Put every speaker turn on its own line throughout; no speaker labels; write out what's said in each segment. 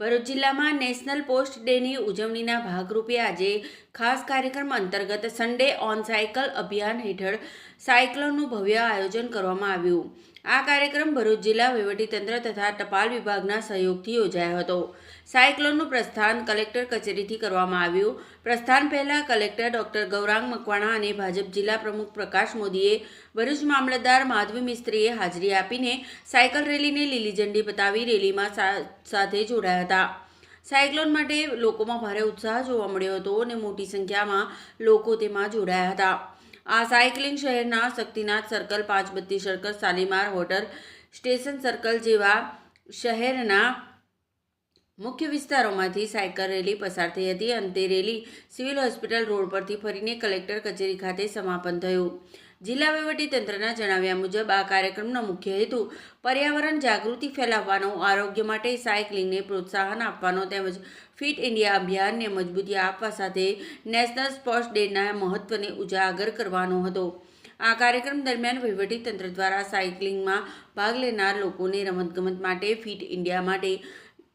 ભરૂચ જિલ્લામાં national post ડેની ઉજવણીના ભાગરૂપે આજે ખાસ કાર્યક્રમ અંતર્ગત સન્ડે ઓન સાયકલ અભિયાન હેઠળ સાયકલોનું ભવ્ય આયોજન કરવામાં આવ્યું. આ કાર્યક્રમ ભરૂચ જિલ્લા વહીવટીતંત્ર તથા ટપાલ વિભાગના સહયોગથી યોજાયો હતો. સાયક્લોનનું પ્રસ્થાન કલેક્ટર કચેરીથી કરવામાં આવ્યું. પ્રસ્થાન પહેલાં કલેક્ટર ડોક્ટર ગૌરાંગ મકવાણા અને ભાજપ જિલ્લા પ્રમુખ પ્રકાશ મોદીએ ભરૂચ મામલતદાર માધવી મિસ્ત્રીએ હાજરી આપીને સાયકલ રેલીને લીલી ઝંડી બતાવી રેલીમાં સાથે જોડાયા હતા. સાયક્લોન માટે લોકોમાં ભારે ઉત્સાહ જોવા મળ્યો હતો અને મોટી સંખ્યામાં લોકો તેમાં જોડાયા હતા. આ સાયકલિંગ શહેરના Shaktinath circle, Panchbatti circle, Shalimar hotel, station circle જેવા શહેરના મુખ્ય વિસ્તારોમાંથી સાયકલ રેલી પસાર થઈ હતી. અંતે રેલી સિવિલ હોસ્પિટલ રોડ પરથી ફરીને કલેક્ટર કચેરી ખાતે સમાપન થયું. જિલ્લા વહીવટીતંત્રના જણાવ્યા મુજબ આ કાર્યક્રમનો મુખ્ય હેતુ પર્યાવરણ જાગૃતિ ફેલાવવાનો, આરોગ્ય માટે સાયકલિંગને પ્રોત્સાહન આપવાનો તેમજ ફિટ ઇન્ડિયા અભિયાનને મજબૂતી આપવા સાથે નેશનલ સ્પોર્ટ્સ ડેના મહત્વને ઉજાગર કરવાનો હતો. આ કાર્યક્રમ દરમિયાન વહીવટીતંત્ર દ્વારા સાયકલિંગમાં ભાગ લેનાર લોકોને રમતગમત માટે, ફિટ ઇન્ડિયા માટે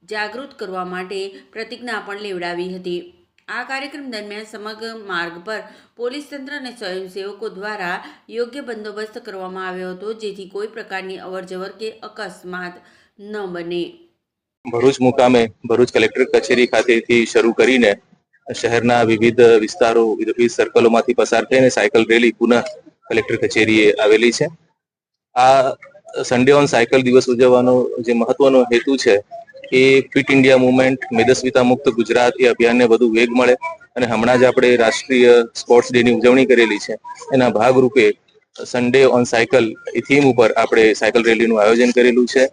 જાગૃત કરવા માટે પ્રતિજ્ઞા પણ લેવડાવી હતી. આ કાર્યક્રમ દરમિયાન સમગ્ર માર્ગ પર પોલીસ તંત્ર અને સ્વયંસેવકો દ્વારા યોગ્ય બંદોબસ્ત કરવામાં આવ્યો હતો, જેથી કોઈ પ્રકારની અવરજવર કે અકસ્માત ન બને.
ભરૂચ મુકામે ભરૂચ કલેક્ટર કચેરી ખાતેથી શરૂ કરીને શહેરના વિવિધ વિસ્તારો, વિવિધ સર્કલોમાંથી પસાર થઈને સાયકલ રેલી પુનઃ કલેક્ટર કચેરીએ આવેલી છે. આ સન્ડે ઓન સાયકલ દિવસ ઉજવવાનો જે મહત્વનો હેતુ છે એ ફિટ ઇન્ડિયા મુવમેન્ટ મેદસ્વીતા મુક્ત ગુજરાત એ અભિયાનને વધુ વેગ મળે અને હમણાં જ આપણે રાષ્ટ્રીય સ્પોર્ટ્સ ડે ની ઉજવણી કરેલી છે. એના ભાગરૂપે સન્ડે ઓન સાયકલ એ થીમ ઉપર આપણે સાયકલ રેલીનું આયોજન કરેલું છે.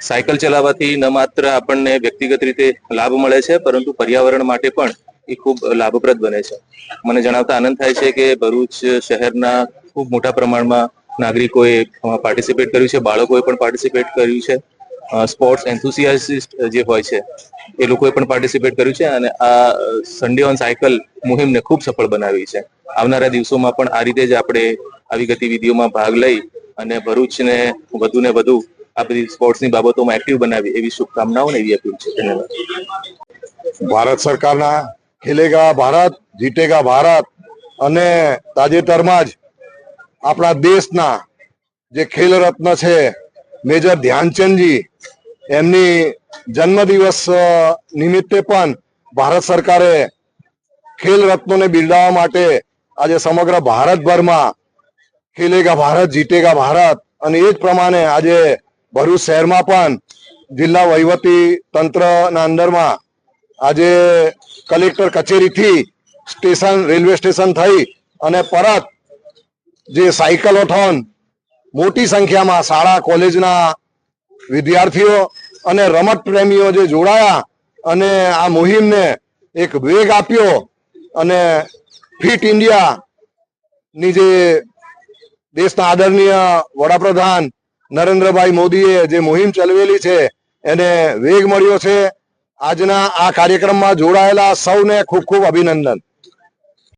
સાયકલ ચલાવવાથી ન માત્ર આપણને વ્યક્તિગત રીતે લાભ મળે છે, પરંતુ પર્યાવરણ માટે પણ એ ખૂબ લાભપ્રદ બને છે. મને જણાવતા આનંદ થાય છે કે ભરૂચ શહેરના ખૂબ મોટા પ્રમાણમાં નાગરિકોએ પાર્ટિસિપેટ કર્યું છે, બાળકોએ પણ પાર્ટિસિપેટ કર્યું છે. સ્પોર્ટ્સ એન્થુસિયાસિસ્ટ જે હોય છે, એ લોકોએ પણ પાર્ટિસિપેટ કર્યું છે અને આ સન્ડે ઓન સાયકલ મુહિમને ખૂબ સફળ બનાવી છે. આવનારા દિવસોમાં પણ આ રીતે જ આપણે આવી ગતિવિધિઓમાં ભાગ લઈ અને ભરૂચને વધુ ને વધુ આ બધી સ્પોર્ટ્સની બાબતોમાં એક્ટિવ બનાવી એવી શુભકામનાઓ એવી અપીલ છે. ધન્યવાદ.
ભારત સરકારના ખેલેગા ભારત, જીતેગા ભારત અને તાજેતરમાં જ આપણા દેશના જે ખેલ રત્ન છે મેજર ધ્યાનચંદજી, એમની જન્મદિવસ નિમિત્તે પણ ભારત સરકારે ખેલ રત્નોને બિરદાવવા માટે આજે સમગ્ર ભારતભરમાં ખેલેગા ભારત, જીતેગા ભારત અને એ જ પ્રમાણે આજે ભરૂચ શહેરમાં પણ જિલ્લા વહીવટી તંત્રના અંદરમાં આજે કલેક્ટર કચેરીથી સ્ટેશન, રેલવે સ્ટેશન થઈ અને પરત જે સાયકલોથોન મોટી સંખ્યામાં શાળા, કોલેજના વિદ્યાર્થીઓ અને રમત પ્રેમીઓ જે જોડાયા અને આ મુહિમને એક વેગ આપ્યો અને ફિટ ઇન્ડિયાની જે દેશના આદરણીય વડાપ્રધાન નરેન્દ્રભાઈ મોદીએ જે મુહિમ ચલાવેલી છે, એને વેગ મળ્યો છે. આજના આ કાર્યક્રમમાં જોડાયેલા સૌને ખૂબ ખૂબ અભિનંદન.